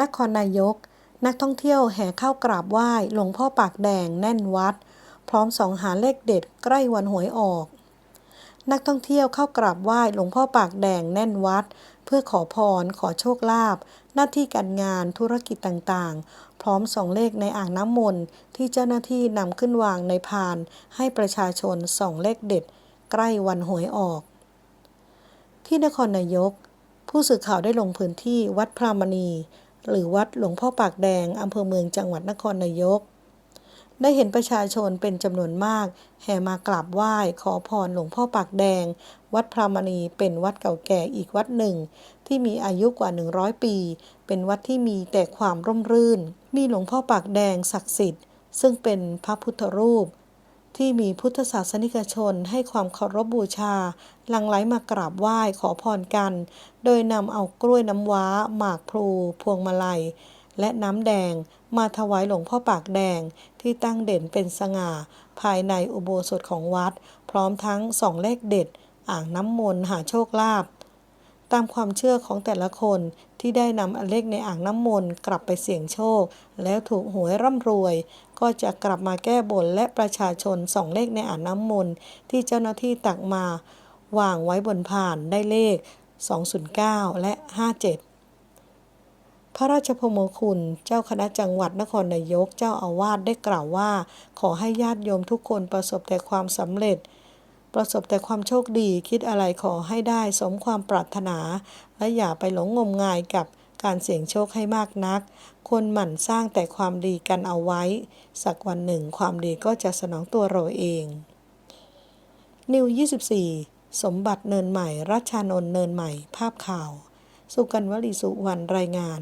นครนายก นักท่องเที่ยวแห่เข้ากราบไหว้หลวงพ่อปากแดงแน่นวัด พร้อมส่องหาเลขเด็ดใกล้วันหวยออก นักท่องเที่ยวเข้ากราบไหว้หลวงพ่อปากแดงแน่นวัด เพื่อขอพร ขอโชคลาภหน้าที่การงานธุรกิจต่างๆ พร้อมส่องเลขในอ่างน้ำมนต์ที่เจ้าหน้าที่นำขึ้นวางในพาน ให้ประชาชนส่องเลขเด็ด ใกล้วันหวยออก ที่นครนายกผู้สื่อข่าวได้ลงพื้นที่วัดพรามณี หรือวัดหลวงพ่อปากแดงอำเภอเมืองจังหวัดนครนายก ได้เห็นประชาชนเป็นจำนวนมาก แห่มากราบไหว้ขอพรหลวงพ่อปากแดง วัดพรามณีเป็นวัดเก่าแก่อีกวัดหนึ่ง ที่มีอายุกว่า 100 ปี เป็นวัดที่มีแต่ความร่มรื่น มีหลวงพ่อปากแดงศักดิ์สิทธิ์ ซึ่งเป็นพระพุทธรูป ที่มีพุทธศาสนิกชนให้ความเคารพบูชา หลั่งไหลมากราบไหว้ขอพรกัน โดยนำเอากล้วยน้ำว้า หมากพลู พวงมาลัย และน้ำแดง มาถวายหลวงพ่อปากแดงที่ตั้งเด่นเป็นสง่า ภายในอุโบสถของวัด พร้อมทั้งส่องเลขเด็ด อ่างน้ำมนต์หาโชคลาภ ตามความเชื่อของแต่ละคนที่ได้นำเลขในอ่างน้ำมนต์กลับไปเสี่ยงโชค แล้วถูกหวยร่ำรวย ก็จะกลับมาแก้บนและประชาชนส่องเลขในอ่างน้ำมนต์ที่เจ้าหน้าที่ตักมาวางไว้บนพานได้เลข 209 และ 57พระราชพมคุณ เจ้าคณะจังหวัดนครนายก เจ้าอาวาสได้กล่าวว่า ขอให้ญาติโยมทุกคนประสบแต่ความสำเร็จ ประสบแต่ความโชคดีคิดอะไรขอให้ได้สมความปรารถนา และอย่าไปหลงงมงายกับการเสี่ยงโชคให้มากนัก ควรหมั่นสร้างแต่ความดีกันเอาไว้ สักวันหนึ่งความดีก็จะสนองตัวเราเอง นิว 24 สมบัติเนินใหม่ รัชานนท์เนินใหม่ ภาพข่าว สุกันวลีสุวรรณรายงาน